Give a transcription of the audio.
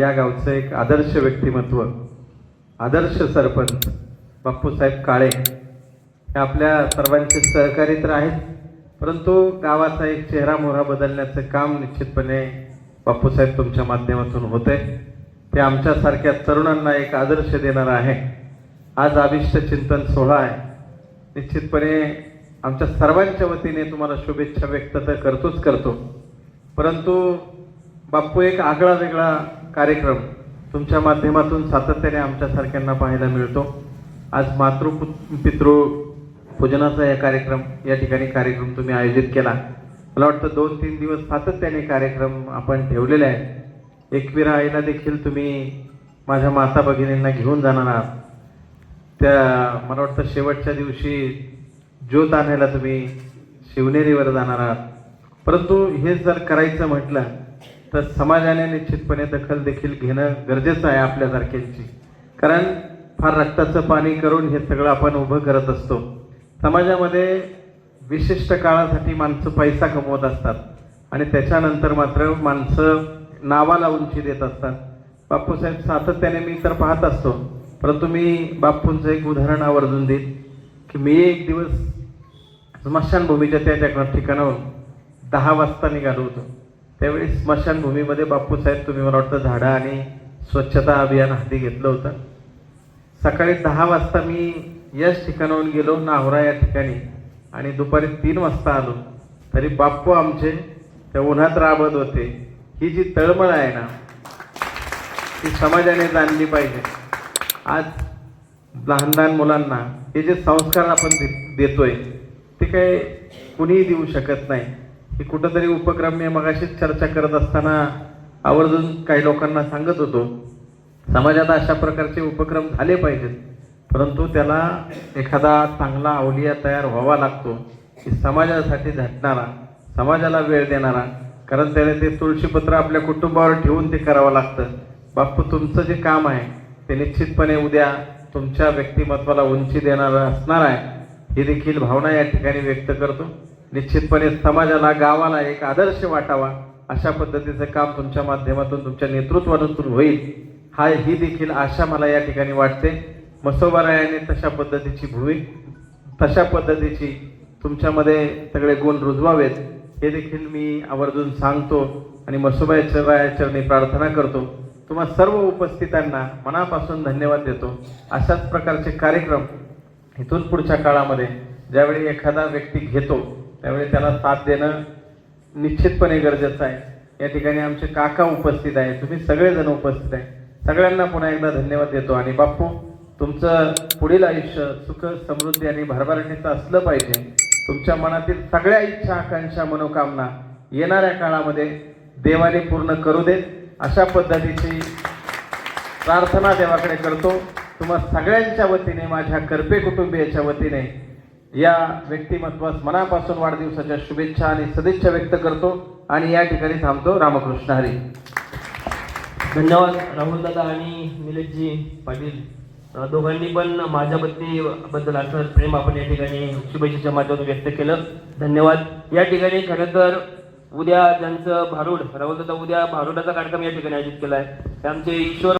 या गावचं एक आदर्श व्यक्तिमत्व आदर्श सरपंच बाप्पूसाहेब काळे हे आपल्या सर्वांचे सहकारी तर आहेत परंतु गावाचा एक चेहरा मोहरा बदलण्याचं काम निश्चितपणे बाप्पूसाहेब तुमच्या माध्यमातून होते ते आमच्यासारख्या तरुणांना एक आदर्श देणार आहे. आज अभिष्ट चिंतन सोहळा आहे. निश्चितपणे आमच्या सर्वांच्या वतीने तुम्हाला शुभेच्छा व्यक्त तर करतोच करतो. परंतु बाप्पू एक आगळा वेगळा कार्यक्रम तुमच्या माध्यमातून सातत्याने आमच्यासारख्यांना पाहायला मिळतो. आज मातृ पितृ पूजनाचा या कार्यक्रम या ठिकाणी कार्यक्रम तुम्ही आयोजित केला. मला वाटतं दोन तीन दिवस सातत्याने कार्यक्रम आपण ठेवलेले आहे एकविरा आईला देखील तुम्ही माझ्या माता भगिनींना घेऊन जाणार आहात. त्या मला वाटतं शेवटच्या दिवशी ज्योत आणायला तुम्ही शिवनेरीवर जाणार आहात. परंतु हे जर करायचं म्हटलं तर समाजाने निश्चितपणे दखल देखील घेणं गरजेचं आहे आपल्यासारख्यांची कारण फार रक्ताचं पाणी करून हे सगळं आपण उभं करत असतो. समाजामध्ये विशिष्ट काळासाठी माणसं पैसा कमवत असतात. आणि त्याच्यानंतर मात्र माणसं नावाला उंची देत असतात. बापूसाहेब सातत्याने मी तर पाहत असतो. परंतु मी बापूंचं एक उदाहरण आवर्जून देईन की मी एक दिवस स्मशानभूमीच्या त्या त्या ठिकाणाहून दहा वाजता निघालो होतो. त्यावेळी स्मशानभूमीमध्ये बापूसाहेब तुम्ही मला वाटतं झाडं आणि स्वच्छता अभियान हाती घेतलं होतं. सकाळी दहा वाजता मी याच ठिकाणाहून गेलो नावरा या ठिकाणी. आणि दुपारी तीन वाजता आलो. तरी बाप्पू आमचे त्या उन्हात राबत होते. ही जी तळमळ आहे ना ती समाजाने जाणली पाहिजे. आज लहान लहान मुलांना हे जे संस्कार आपण दे- देतोय ते काय कुणीही देऊ शकत नाही. की कुठंतरी उपक्रम मी मगाशीच चर्चा करत असताना आवर्जून काही लोकांना सांगत होतो. समाजात अशा प्रकारचे उपक्रम झाले पाहिजेत. परंतु त्याला एखादा चांगला अवलिया तयार व्हावा लागतो. की समाजासाठी झटणारा समाजाला वेळ देणारा कारण त्याने ते तुळशीपत्र आपल्या कुटुंबावर ठेवून ते करावं लागतं. बाप्पू तुमचं जे काम आहे ते निश्चितपणे उद्या तुमच्या व्यक्तिमत्वाला उंची देणारं असणार आहे. ही देखील भावना या ठिकाणी व्यक्त करतो. निश्चितपणे समाजाला गावाला एक आदर्श वाटावा अशा पद्धतीचं काम तुमच्या माध्यमातून तुमच्या नेतृत्वातून होईल. हा ही देखील आशा मला या ठिकाणी वाटते. मसोबारायाने तशा पद्धतीची भूमी तशा पद्धतीची तुमच्यामध्ये सगळे गुण रुजवावेत हे देखील मी आवर्जून सांगतो आणि मसोबाच्या रायाचरणी प्रार्थना करतो. तुम्हा सर्व उपस्थितांना मनापासून धन्यवाद देतो. अशाच प्रकारचे कार्यक्रम इथून पुढच्या काळामध्ये ज्यावेळी एखादा व्यक्ती घेतो त्यावेळी त्याला साथ देणं निश्चितपणे गरजेचं आहे. या ठिकाणी आमचे काका उपस्थित आहे तुम्ही सगळेजण उपस्थित आहे. सगळ्यांना पुन्हा एकदा धन्यवाद देतो. आणि बाप्पू तुमचं पुढील आयुष्य सुख समृद्धी आणि भरभराटीचं असलं पाहिजे. तुमच्या मनातील सगळ्या इच्छा आकांक्षा मनोकामना येणाऱ्या काळामध्ये देवाने पूर्ण करू देत. अशा पद्धतीची प्रार्थना देवाकडे करतो. तुम्हा सगळ्यांच्या वतीने माझ्या करपे कुटुंबियाच्या वतीने या व्यक्तिमत्वास मनापासून वाढदिवसाच्या शुभेच्छा आणि सदिच्छा व्यक्त करतो आणि या ठिकाणी थांबतो रामकृष्ण हरी. धन्यवाद राहुल दादा आणि निलेशजी पाटील. दोघांनी पण माझ्या बद्दल असं प्रेम आपण या ठिकाणी शुभेच्छेच्या माध्यमातून व्यक्त केलं. धन्यवाद. या ठिकाणी खरं तर उद्या ज्यांचं भारूड राहुल दादा उद्या भारुडाचा कार्यक्रम या ठिकाणी आयोजित केला आहे आमचे ईश्वर